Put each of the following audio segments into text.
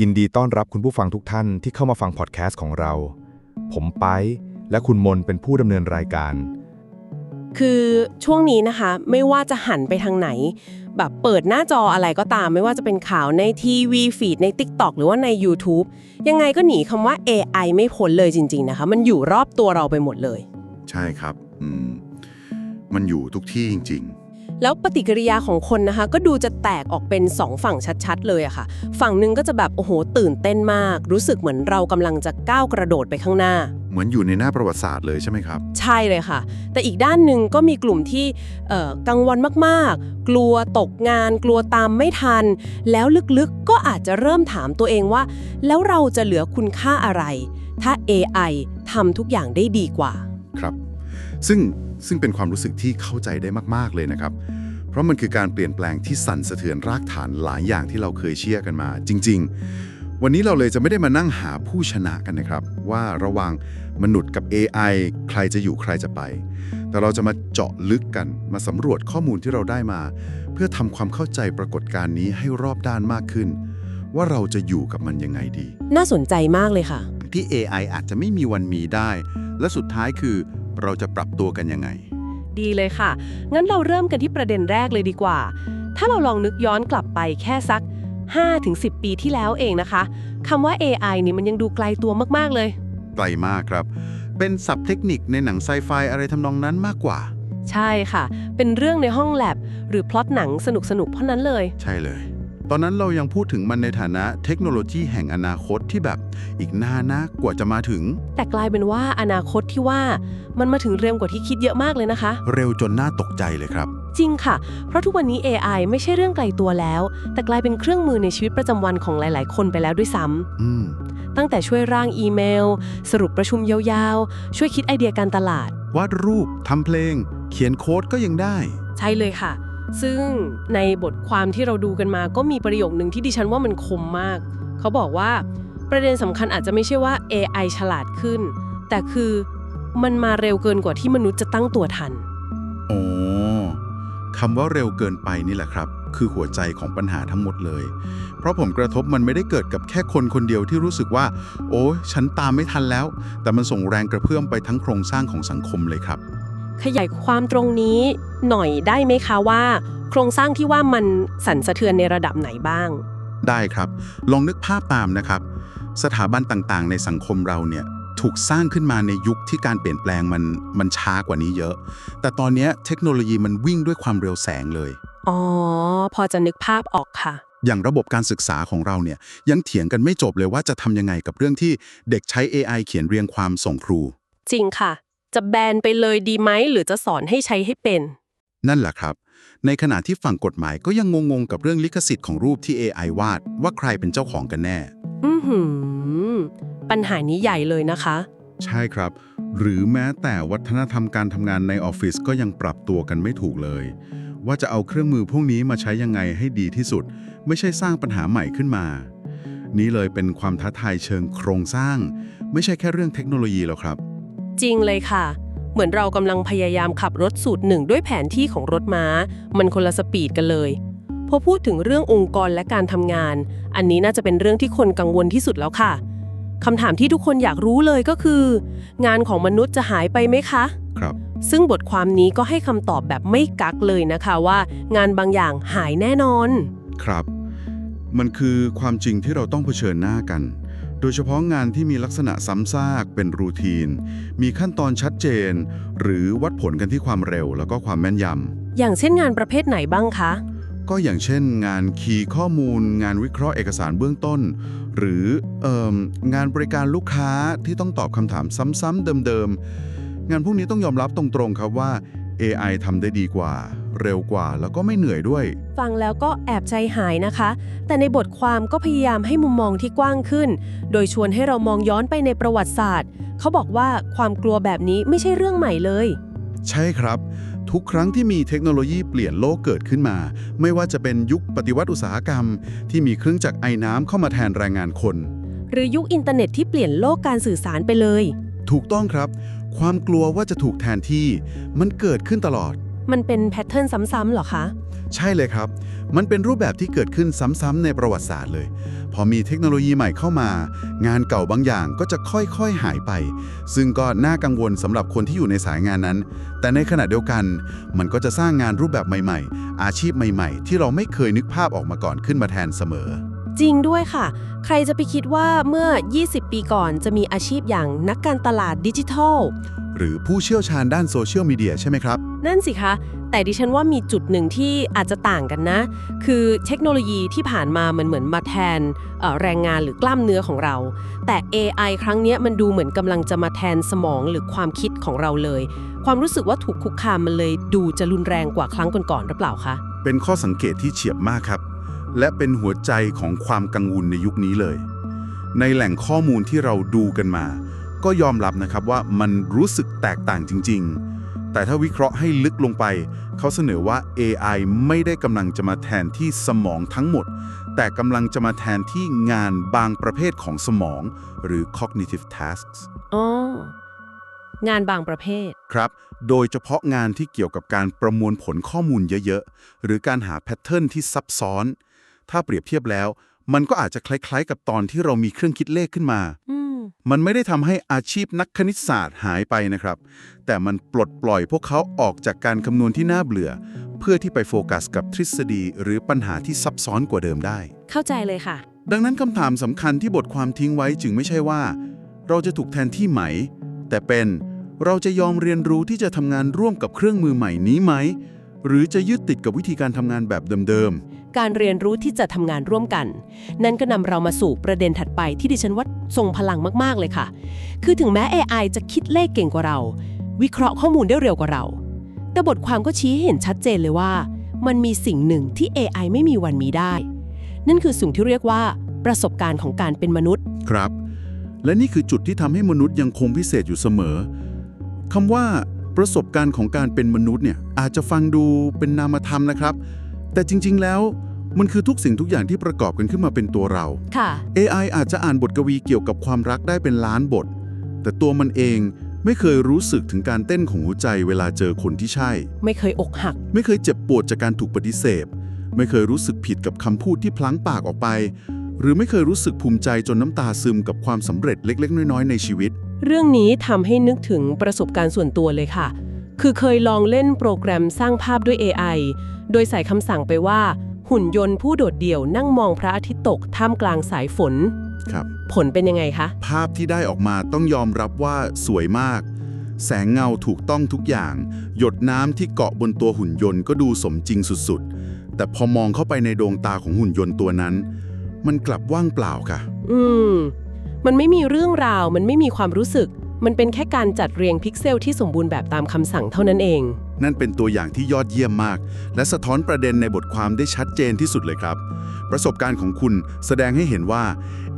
ยินดีต้อนรับคุณผู้ฟังทุกท่านที่เข้ามาฟังพอดแคสต์ของเรา ผมไปและคุณมนเป็นผู้ดำเนินรายการ คือช่วงนี้นะคะ ไม่ว่าจะหันไปทางไหน แบบเปิดหน้าจออะไรก็ตาม ไม่ว่าจะเป็นข่าวในทีวีฟีดใน TikTok หรือว่าใน YouTube ยังไงก็หนีคำว่า AI ไม่พ้นเลยจริง ๆนะคะ มันอยู่รอบตัวเราไปหมดเลย ใช่ครับอืมมันอยู่ทุกที่จริง แล้วปฏิกิริยาของคนนะคะ ก็ดูจะแตกออกเป็นสองฝั่งชัดๆ เลยอะค่ะ ฝั่งหนึ่งก็จะแบบ โอ้โห ตื่นเต้นมาก รู้สึกเหมือนเรากำลังจะก้าวกระโดดไปข้างหน้าๆเหมือนอยู่ในหน้าประวัติศาสตร์เลยใช่ไหมครับ ใช่เลยค่ะ แต่อีกด้านหนึ่งก็มีกลุ่มที่เอ่อกังวลมากๆ กลัวตกงาน กลัวตามไม่ทัน แล้วลึกๆก็อาจจะเริ่มถามตัวเองว่า แล้วเราจะเหลือคุณค่าอะไร ถ้า AI ทำทุกอย่างได้ดีกว่า ครับ ซึ่ง ซึ่งเป็นความรู้สึกที่เข้าใจได้มากๆเลยนะครับ เพราะมันคือการเปลี่ยนแปลงที่สั่นสะเทือนรากฐานหลายอย่างที่เราเคยเชื่อกันมา จริง ๆ วันนี้เราเลยจะไม่ได้มานั่งหาผู้ชนะกันนะครับ ว่าระหว่างมนุษย์กับ AI ใครจะอยู่ใครจะไป แต่เราจะมาเจาะลึกกันมาสำรวจข้อมูลที่เราได้มา เพื่อทำความเข้าใจปรากฏการณ์นี้ให้รอบด้านมากขึ้น ว่าเราจะอยู่กับมันยังไงดี น่าสนใจมากเลยค่ะ ที่ AI อาจจะไม่มีวันมีได้ และสุดท้ายคือเราจะปรับตัวกันยังไง ดีเลยค่ะ งั้นเราเริ่มกันที่ประเด็นแรกเลยดีกว่า ถ้าเราลองนึกย้อนกลับไปแค่สัก 5-10 ปีที่แล้วเองนะคะคำว่า AI นี่มันยังดูไกลตัวมากๆเลย ไกลมากครับ เป็นศัพท์เทคนิคในหนังไซไฟอะไรทำนองนั้นมากกว่า ใช่ค่ะ เป็นเรื่องในห้องแลบหรือพล็อตหนังสนุกๆเพราะนั้นเลย ใช่เลย ตอนนั้นเรายังพูดถึงมันในฐานะเทคโนโลยีแห่งอนาคตที่แบบอีกนานนะกว่าจะมาถึง แต่กลายเป็นว่าอนาคตที่ว่ามันมาถึงเร็วกว่าที่คิดเยอะมากเลยนะคะ เร็วจนน่าตกใจเลยครับ จริงค่ะ เพราะทุกวันนี้ AI ไม่ใช่เรื่องไกลตัวแล้ว แต่กลายเป็นเครื่องมือในชีวิตประจำวันของหลาย ๆ คนไปแล้วด้วยซ้ำอืมตั้งแต่ช่วยร่างอีเมล สรุปประชุมยาวๆ ช่วยคิดไอเดียการตลาด วาดรูปทำเพลง เขียนโค้ดก็ยังได้ ใช่เลยค่ะ ซึ่งในบทความที่เราดูกันมาก็มีประโยคหนึ่งที่ดิฉันว่ามันคมมาก เขาบอกว่าประเด็นสำคัญอาจจะไม่ใช่ว่า AI ฉลาดขึ้น แต่คือมันมาเร็วเกินกว่าที่มนุษย์จะตั้งตัวทันอ๋อคำว่าเร็วเกินไปนี่แหละครับ คือหัวใจของปัญหาทั้งหมดเลย เพราะผมกระทบมันไม่ได้เกิดกับแค่คนคนเดียวที่รู้สึกว่า โอ้ฉันตามไม่ทันแล้ว แต่มันส่งแรงกระเพื่อมไปทั้งโครงสร้างของสังคมเลยครับ ขยายความตรงนี้หน่อยได้ไหมคะว่า โครงสร้างที่ว่ามันสั่นสะเทือนในระดับไหนบ้าง ได้ครับ ลองนึกภาพตามนะครับ สถาบันต่างๆ ในสังคมเราเนี่ยถูกสร้างขึ้นมาในยุคที่การเปลี่ยนแปลงมันมันช้ากว่านี้เยอะ แต่ตอนเนี้ยเทคโนโลยีมันวิ่งด้วยความเร็วแสงเลย อ๋อ พอจะนึกภาพออกค่ะ อย่างระบบการศึกษาของเราเนี่ยยังเถียงกันไม่จบเลยว่าจะทำยังไงกับเรื่องที่เด็กใช้ AI เขียนเรียงความส่งครู จริงค่ะ จะแบนไปเลยดีไหมหรือจะสอนให้ใช้ให้เป็น นั่นแหละครับ ในขณะที่ฝั่งกฎหมายก็ยังงงๆ กับเรื่องลิขสิทธิ์ของรูปที่ AI วาด ว่าใครเป็นเจ้าของกันแน่ อือหือ ปัญหานี้ใหญ่เลยนะคะ ใช่ครับ หรือแม้แต่วัฒนธรรมการทำงานในออฟฟิศก็ยังปรับตัวกันไม่ถูกเลย ว่าจะเอาเครื่องมือพวกนี้มาใช้ยังไงให้ดีที่สุด ไม่ใช่สร้างปัญหาใหม่ขึ้นมา นี้เลยเป็นความท้าทายเชิงโครงสร้าง ไม่ใช่แค่เรื่องเทคโนโลยีหรอกครับจ ริงเลยค่ะ เหมือนเรากำลังพยายามขับรถสูตรหนึ่งด้วยแผนที่ของรถม้า มันคนละสปีดกันเลยพอพูดถึงเรื่ององค์กรและการทำงาน อันนี้น่าจะเป็นเรื่องที่คนกังวลที่สุดแล้วค่ะคำถามที่ทุกคนอยากรู้เลยก็คือ งานของมนุษย์จะหายไปไหมคะ ครับ ซึ่งบทความนี้ก็ให้คำตอบแบบไม่กักเลยนะคะว่า งานบางอย่างหายแน่นอน ครับ มันคือความจริงที่เราต้องเผชิญหน้ากัน โดยเฉพาะงานที่มีลักษณะซ้ำซากเป็นรูทีน มีขั้นตอนชัดเจน หรือวัดผลกันที่ความเร็วแล้วก็ความแม่นยอย่างเช่นงานประเภทไหนบ้างคะำก็อย่างเช่น งานคีย์ข้อมูล งานวิเคราะห์เอกสารเบื้องต้น หรือเอองานบริการลูกค้าที่ต้องตอบคำถามซ้ำๆเดิมๆ งานพวกนี้ต้องยอมรับตรงๆครับว่า AI ทำได้ดีกว่า เร็วกว่าแล้วก็ไม่เหนื่อยด้วย ฟังแล้วก็แอบใจหายนะคะ แต่ในบทความก็พยายามให้มุมมองที่กว้างขึ้น โดยชวนให้เรามองย้อนไปในประวัติศาสตร์ เขาบอกว่าความกลัวแบบนี้ไม่ใช่เรื่องใหม่เลย ใช่ครับ ทุกครั้งที่มีเทคโนโลยีเปลี่ยนโลกเกิดขึ้นมา ไม่ว่าจะเป็นยุคปฏิวัติอุตสาหกรรม ที่มีเครื่องจักรไอ้น้ำเข้ามาแทนแรงงานคน หรือยุคอินเทอร์เน็ตที่เปลี่ยนโลกการสื่อสารไปเลย ถูกต้องครับ ความกลัวว่าจะถูกแทนที่ มันเกิดขึ้นตลอด มันเป็นแพทเทิร์นซ้ำๆเหรอคะ ใช่เลยครับ มันเป็นรูปแบบที่เกิดขึ้นซ้ำๆในประวัติศาสตร์เลย พอมีเทคโนโลยีใหม่เข้ามา งานเก่าบางอย่างก็จะค่อยๆหายไป ซึ่งก็น่ากังวลสำหรับคนที่อยู่ในสายงานนั้น แต่ในขณะเดียวกัน มันก็จะสร้างงานรูปแบบใหม่ ๆ อาชีพใหม่ ๆ ที่เราไม่เคยนึกภาพออกมาก่อนขึ้นมาแทนเสมอ จริงด้วยค่ะ ใครจะไปคิดว่าเมื่อ 20 ปีก่อนจะมีอาชีพอย่างนักการตลาดดิจิทัล หรือผู้เชี่ยวชาญด้านโซเชียลมีเดียใช่ไหมครับ นั่นสิคะ แต่ดิฉันว่ามีจุดหนึ่งที่อาจจะต่างกันนะ คือเทคโนโลยีที่ผ่านมามันเหมือนมาแทนเอ่อแรงงานหรือกล้ามเนื้อของเรา แต่ AI ครั้งเนี้ยมันดูเหมือนกำลังจะมาแทนสมองหรือความคิดของเราเลย ความรู้สึกว่าถูกคุกคามมันเลยดูจะรุนแรงกว่าครั้งก่อนๆหรือเปล่าคะ เป็นข้อสังเกตที่เฉียบมากครับ และเป็นหัวใจของความกังวลในยุคนี้เลย ในแหล่งข้อมูลที่เราดูกันมา ก็ยอมรับนะครับว่ามันรู้สึกแตกต่างจริง ๆ แต่ถ้าวิเคราะห์ให้ลึกลงไป เขาเสนอว่า AI ไม่ได้กำลังจะมาแทนที่สมองทั้งหมด แต่กำลังจะมาแทนที่งานบางประเภทของสมองหรือ cognitive tasks อ๋องานบางประเภท ครับ โดยเฉพาะงานที่เกี่ยวกับการประมวลผลข้อมูลเยอะ ๆ หรือการหาแพทเทิร์นที่ซับซ้อน ถ้าเปรียบเทียบแล้ว มันก็อาจจะคล้ายๆ กับตอนที่เรามีเครื่องคิดเลขขึ้นมาอืมมันไม่ได้ทำให้อาชีพนักคณิตศาสตร์หายไปนะครับ แต่มันปลดปล่อยพวกเขาออกจากการคำนวณที่น่าเบื่อ เพื่อที่ไปโฟกัสกับทฤษฎีหรือปัญหาที่ซับซ้อนกว่าเดิมได้ เข้าใจเลยค่ะ ดังนั้นคำถามสำคัญที่บทความทิ้งไว้จึงไม่ใช่ว่า เราจะถูกแทนที่ไหม แต่เป็นเราจะยอมเรียนรู้ที่จะทำงานร่วมกับเครื่องมือใหม่นี้ไหม หรือจะยึดติดกับวิธีการทำงานแบบเดิม การเรียนรู้ที่จะทำงานร่วมกัน นั่นก็นำเรามาสู่ประเด็นถัดไปที่ดิฉันว่าทรงพลังมาก ๆ เลยค่ะ คือถึงแม้ AI จะคิดเลขเก่งกว่าเรา วิเคราะห์ข้อมูลได้เร็วกว่าเรา แต่บทความก็ชี้ให้เห็นชัดเจนเลยว่า มันมีสิ่งหนึ่งที่ AI ไม่มีวันมีได้ นั่นคือสิ่งที่เรียกว่าประสบการณ์ของการเป็นมนุษย์ ครับ และนี่คือจุดที่ทำให้มนุษย์ยังคงพิเศษอยู่เสมอคำว่าประสบการณ์ของการเป็นมนุษย์เนี่ยอาจจะฟังดูเป็นนามธรรมนะครับ แต่จริง ๆ แล้วมันคือทุกสิ่งทุกอย่างที่ประกอบกันขึ้นมาเป็นตัวเรา ค่ะ AI อาจจะอ่านบทกวีเกี่ยวกับความรักได้เป็นล้านบท แต่ตัวมันเองไม่เคยรู้สึกถึงการเต้นของหัวใจเวลาเจอคนที่ใช่ ไม่เคยอกหัก ไม่เคยเจ็บปวดจากการถูกปฏิเสธ ไม่เคยรู้สึกผิดกับคำพูดที่พลั้งปากออกไป หรือไม่เคยรู้สึกภูมิใจจนน้ำตาซึมกับความสำเร็จเล็ก ๆ น้อย ๆ ในชีวิต เรื่องนี้ทำให้นึกถึงประสบการณ์ส่วนตัวเลยค่ะ คือเคยลองเล่นโปรแกรมสร้างภาพด้วย AI โดยใส่คำสั่งไปว่า หุ่นยนต์ผู้โดดเดี่ยวนั่งมองพระอาทิตย์ตกท่ามกลางสายฝน ครับ ผลเป็นยังไงคะ ภาพที่ได้ออกมาต้องยอมรับว่าสวยมาก แสงเงาถูกต้องทุกอย่าง หยดน้ำที่เกาะบนตัวหุ่นยนต์ก็ดูสมจริงสุดๆ แต่พอมองเข้าไปในดวงตาของหุ่นยนต์ตัวนั้น มันกลับว่างเปล่าค่ะ อืม มันไม่มีเรื่องราว มันไม่มีความรู้สึก มันเป็นแค่การจัดเรียงพิกเซลที่สมบูรณ์แบบตามคำสั่งเท่านั้นเอง นั่นเป็นตัวอย่างที่ยอดเยี่ยมมาก และสะท้อนประเด็นในบทความได้ชัดเจนที่สุดเลยครับ ประสบการณ์ของคุณแสดงให้เห็นว่า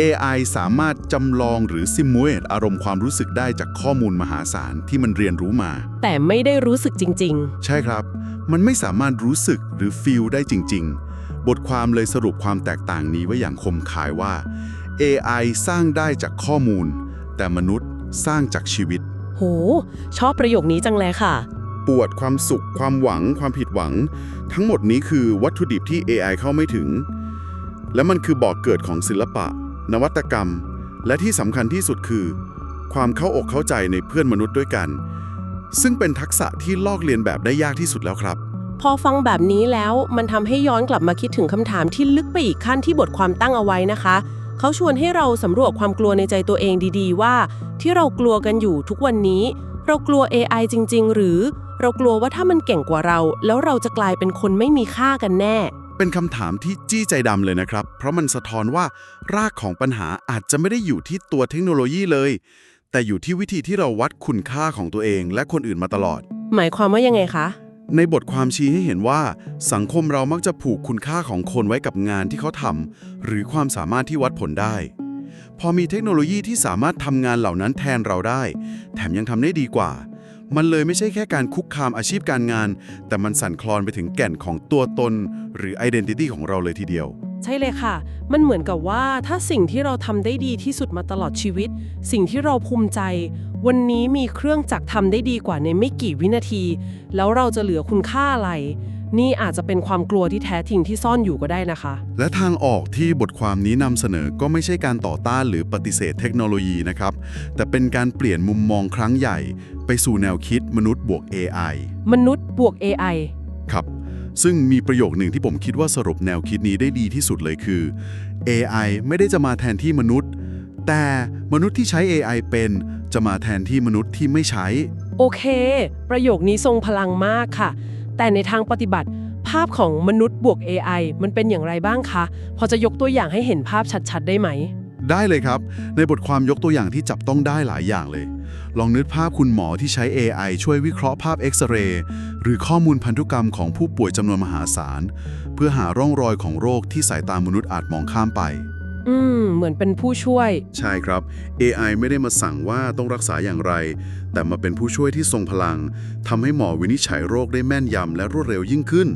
AI สามารถจำลองหรือซิมูเลตอารมณ์ความรู้สึกได้จากข้อมูลมหาศาลที่มันเรียนรู้มา แต่ไม่ได้รู้สึกจริงใช่ครับ มันไม่สามารถรู้สึกหรือฟีลได้จริง ๆ บทความเลยสรุปความแตกต่างนี้ไว้อย่างคมคายว่า AI สร้างได้จากข้อมูล แต่มนุษย์ สร้างจากชีวิตๆโห ชอบประโยคนี้จังเลยค่ะ ปวดความสุข ความหวัง ความผิดหวัง ทั้งหมดนี้คือวัตถุดิบที่ AI เข้าไม่ถึง และมันคือบ่อกเกิดของศิลปะ นวัตกรรม และที่สำคัญที่สุดคือ ความเข้าอกเข้าใจในเพื่อนมนุษย์ด้วยกัน ซึ่งเป็นทักษะที่ลอกเลียนแบบได้ยากที่สุดแล้วครับพอฟังแบบนี้แล้วมันทำให้ย้อนกลับมาคิดถึงคำถามที่ลึกไปอีกขั้นที่บทความตั้งเอาไว้นะคะ เขาชวนให้เราสำรวจความกลัวในใจตัวเองดีๆ ว่า ที่เรากลัวกันอยู่ทุกวันนี้ เรากลัว AI จริง ๆ หรือ เรากลัวว่าถ้ามันเก่งกว่าเรา แล้วเราจะกลายเป็นคนไม่มีค่ากันแน่ เป็นคำถามที่จี้ใจดำเลยนะครับ เพราะมันสะท้อนว่ารากของปัญหาอาจจะไม่ได้อยู่ที่ตัวเทคโนโลยีเลย แต่อยู่ที่วิธีที่เราวัดคุณค่าของตัวเอง และคนอื่นมาตลอด หมายความว่ายังไงคะ ในบทความชี้ให้เห็นว่า สังคมเรามักจะผูกคุณค่าของคนไว้กับงานที่เขาทำหรือความสามารถที่วัดผลได้ พอมีเทคโนโลยีที่สามารถทำงานเหล่านั้นแทนเราได้ แถมยังทำได้ดีกว่า มันเลยไม่ใช่แค่การคุกคามอาชีพการงาน แต่มันสั่นคลอนไปถึงแก่นของตัวตน หรือ identity ของเราเลยทีเดียว ใช่เลยค่ะ มันเหมือนกับว่าถ้าสิ่งที่เราทำได้ดีที่สุดมาตลอดชีวิต สิ่งที่เราภูมิใจ วันนี้มีเครื่องจักรทำได้ดีกว่าในไม่กี่วินาที แล้วเราจะเหลือคุณค่าอะไร นี่อาจจะเป็นความกลัวที่แท้จริงที่ซ่อนอยู่ก็ได้นะคะ และทางออกที่บทความนี้นำเสนอก็ไม่ใช่การต่อต้านหรือปฏิเสธเทคโนโลยีนะครับ แต่เป็นการเปลี่ยนมุมมองครั้งใหญ่ ไปสู่แนวคิดมนุษย์บวก AI มนุษย์บวก AI ครับ ซึ่งมีประโยคหนึ่งที่ผมคิดว่าสรุปแนวคิดนี้ได้ดีที่สุดเลยคือ AI ไม่ได้จะมาแทนที่มนุษย์ แต่มนุษย์ที่ใช้ AI เป็นจะมาแทนที่มนุษย์ที่ไม่ใช้ โอเค ประโยคนี้ทรงพลังมากค่ะ แต่ในทางปฏิบัติ ภาพของมนุษย์บวก AI มันเป็นอย่างไรบ้างคะ พอจะยกตัวอย่างให้เห็นภาพชัดๆ ได้ไหม ได้เลยครับ ในบทความยกตัวอย่างที่จับต้องได้หลายอย่างเลย ลองนึกภาพคุณหมอที่ใช้ AI ช่วยวิเคราะห์ภาพเอ็กซเรย์หรือข้อมูลพันธุกรรมของผู้ป่วยจำนวนมหาศาล เพื่อหาร่องรอยของโรคที่สายตามนุษย์อาจมองข้ามไป อืม เหมือนเป็นผู้ช่วย ใช่ครับ AI ไม่ได้มาสั่งว่าต้องรักษาอย่างไร แต่มาเป็นผู้ช่วยที่ทรงพลังทำให้หมอวินิจฉัยโรคได้แม่นยำและรวดเร็วยิ่งขึ้น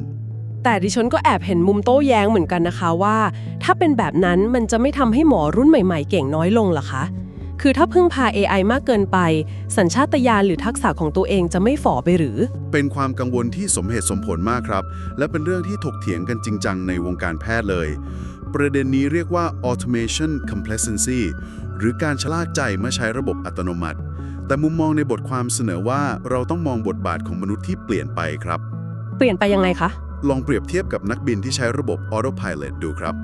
แต่ดิฉันก็แอบเห็นมุมโต้แย้งเหมือนกันนะคะว่า ถ้าเป็นแบบนั้นมันจะไม่ทำให้หมอรุ่นใหม่ ๆ เก่งน้อยลงเหรอคะ คือถ้าพึ่งพา AI มากเกินไป สัญชาตญาณหรือทักษะของตัวเองจะไม่ฝ่อไปหรือ เป็นความกังวลที่สมเหตุสมผลมากครับ และเป็นเรื่องที่ถกเถียงกันจริงจังในวงการแพทย์เลย ประเด็นนี้เรียกว่า automation complacency หรือการชะล่าใจเมื่อใช้ระบบอัตโนมัติ แต่มุมมองในบทความเสนอว่าเราต้องมองบทบาทของมนุษย์ที่เปลี่ยนไปครับ เปลี่ยนไปยังไงคะ ลองเปรียบเทียบกับนักบินที่ใช้ระบบ Autopilot ดูครับ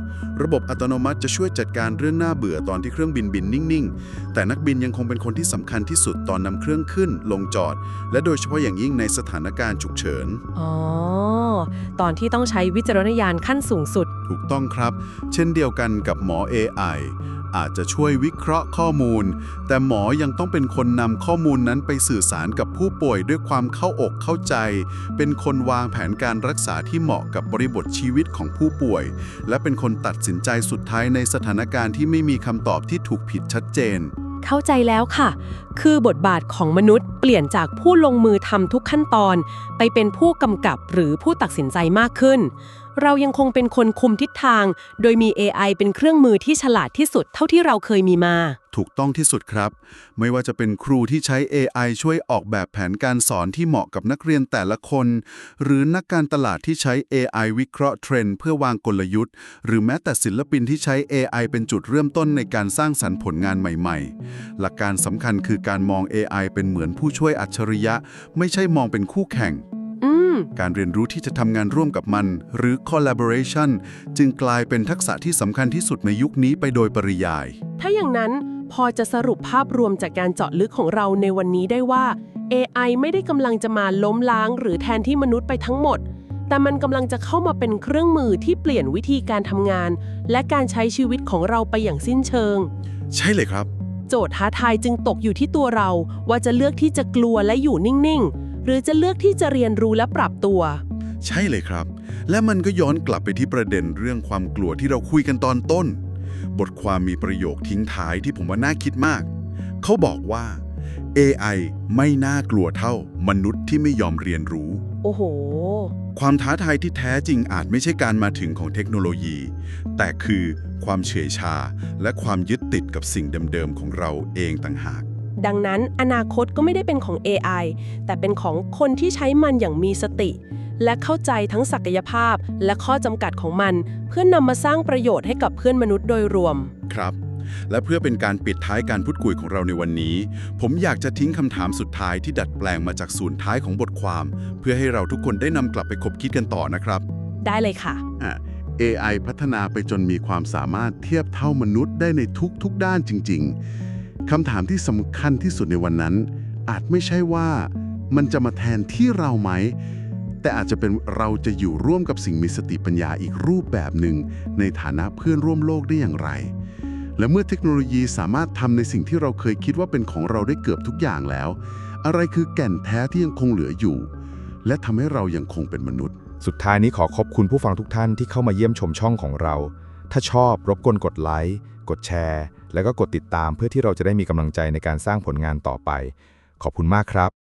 ระบบอัตโนมัติจะช่วยจัดการเรื่องน่าเบื่อตอนที่เครื่องบินบินนิ่ง ๆ แต่นักบินยังคงเป็นคนที่สำคัญที่สุดตอนนำเครื่องขึ้น ลงจอด และโดยเฉพาะอย่างยิ่งในสถานการณ์ฉุกเฉิน อ๋อ ตอนที่ต้องใช้วิจารณญาณขั้นสูงสุด ถูกต้องครับ เช่นเดียวกันกับหมอ AI อาจจะช่วยวิเคราะห์ข้อมูล แต่หมอยังต้องเป็นคนนำข้อมูลนั้นไปสื่อสารกับผู้ป่วยด้วยความเข้าอกเข้าใจ เป็นคนวางแผนการรักษาที่เหมาะกับบริบทชีวิตของผู้ป่วย และเป็นคนตัดสินใจสุดท้ายในสถานการณ์ที่ไม่มีคำตอบที่ถูกผิดชัดเจนเข้าใจแล้วค่ะ คือบทบาทของมนุษย์เปลี่ยนจากผู้ลงมือทำทุกขั้นตอน ไปเป็นผู้กำกับหรือผู้ตัดสินใจมากขึ้น เรายังคงเป็นคนคุมทิศทาง โดยมี AI เป็นเครื่องมือที่ฉลาดที่สุดเท่าที่เราเคยมีมา ถูกต้องที่สุดครับ ไม่ว่าจะเป็นครูที่ใช้ AI ช่วยออกแบบแผนการสอนที่เหมาะกับนักเรียนแต่ละคน หรือนักการตลาดที่ใช้ AI วิเคราะห์เทรนด์เพื่อวางกลยุทธ์ หรือแม้แต่ศิลปินที่ใช้ AI เป็นจุดเริ่มต้นในการสร้างสรรค์ผลงานใหม่ๆ หลักการสำคัญคือการมอง AI เป็นเหมือนผู้ช่วยอัจฉริยะ ไม่ใช่มองเป็นคู่แข่ง การเรียนรู้ที่จะทำงานร่วมกับมัน หรือ collaboration จึงกลายเป็นทักษะที่สำคัญที่สุดในยุคนี้ไปโดยปริยาย ถ้าอย่างนั้นพอจะสรุปภาพรวมจากการเจาะลึกของเราในวันนี้ได้ว่า AI ไม่ได้กำลังจะมาล้มล้าง หรือแทนที่มนุษย์ไปทั้งหมด แต่มันกำลังจะเข้ามาเป็นเครื่องมือที่เปลี่ยนวิธีการทำงาน และการใช้ชีวิตของเราไปอย่างสิ้นเชิง ใช่เลยครับ โจทย์ท้าทายจึงตกอยู่ที่ตัวเราว่าจะเลือกที่จะกลัวและอยู่นิ่ง ๆ หรือจะเลือกที่จะเรียนรู้และปรับตัว ใช่เลยครับ และมันก็ย้อนกลับไปที่ประเด็นเรื่องความกลัวที่เราคุยกันตอนต้น บทความมีประโยคทิ้งท้ายที่ผมว่าน่าคิดมาก เขาบอกว่า AI ไม่น่ากลัวเท่ามนุษย์ที่ไม่ยอมเรียนรู้ โอ้โห ความท้าทายที่แท้จริงอาจไม่ใช่การมาถึงของเทคโนโลยี แต่คือความเฉยชา และความยึดติดกับสิ่งเดิมๆของเราเองต่างหาก ดังนั้นอนาคตก็ไม่ได้เป็นของ AI แต่เป็นของคนที่ใช้มันอย่างมีสติ และเข้าใจทั้งศักยภาพและข้อจำกัดของมัน เพื่อนำมาสร้างประโยชน์ให้กับเพื่อนมนุษย์โดยรวม ครับ และเพื่อเป็นการปิดท้ายการพูดคุยของเราในวันนี้ ผมอยากจะทิ้งคำถามสุดท้ายที่ดัดแปลงมาจากศูนย์ท้ายของบทความ เพื่อให้เราทุกคนได้นำกลับไปคบคิดกันต่อนะครับ ได้เลยค่ะอะ AI พัฒนาไปจนมีความสามารถเทียบเท่ามนุษย์ได้ในทุกๆด้านจริง ๆ คำถามที่สำคัญที่สุดในวันนั้น อาจไม่ใช่ว่ามันจะมาแทนที่เราไหม แต่อาจจะเป็นเราจะอยู่ร่วมกับสิ่งมีสติปัญญาอีกรูปแบบหนึ่ง ในฐานะเพื่อนร่วมโลกได้อย่างไร และเมื่อเทคโนโลยีสามารถทำในสิ่งที่เราเคยคิดว่าเป็นของเราได้เกือบทุกอย่างแล้ว อะไรคือแก่นแท้ที่ยังคงเหลืออยู่ และทำให้เรายังคงเป็นมนุษย์ สุดท้ายนี้ขอขอบคุณผู้ฟังทุกท่านที่เข้ามาเยี่ยมชมช่องของเรา ถ้าชอบรบกวนกดไลค์กดแชร์ แล้วก็กดติดตามเพื่อที่เราจะได้มีกำลังใจในการสร้างผลงานต่อไป ขอบคุณมากครับ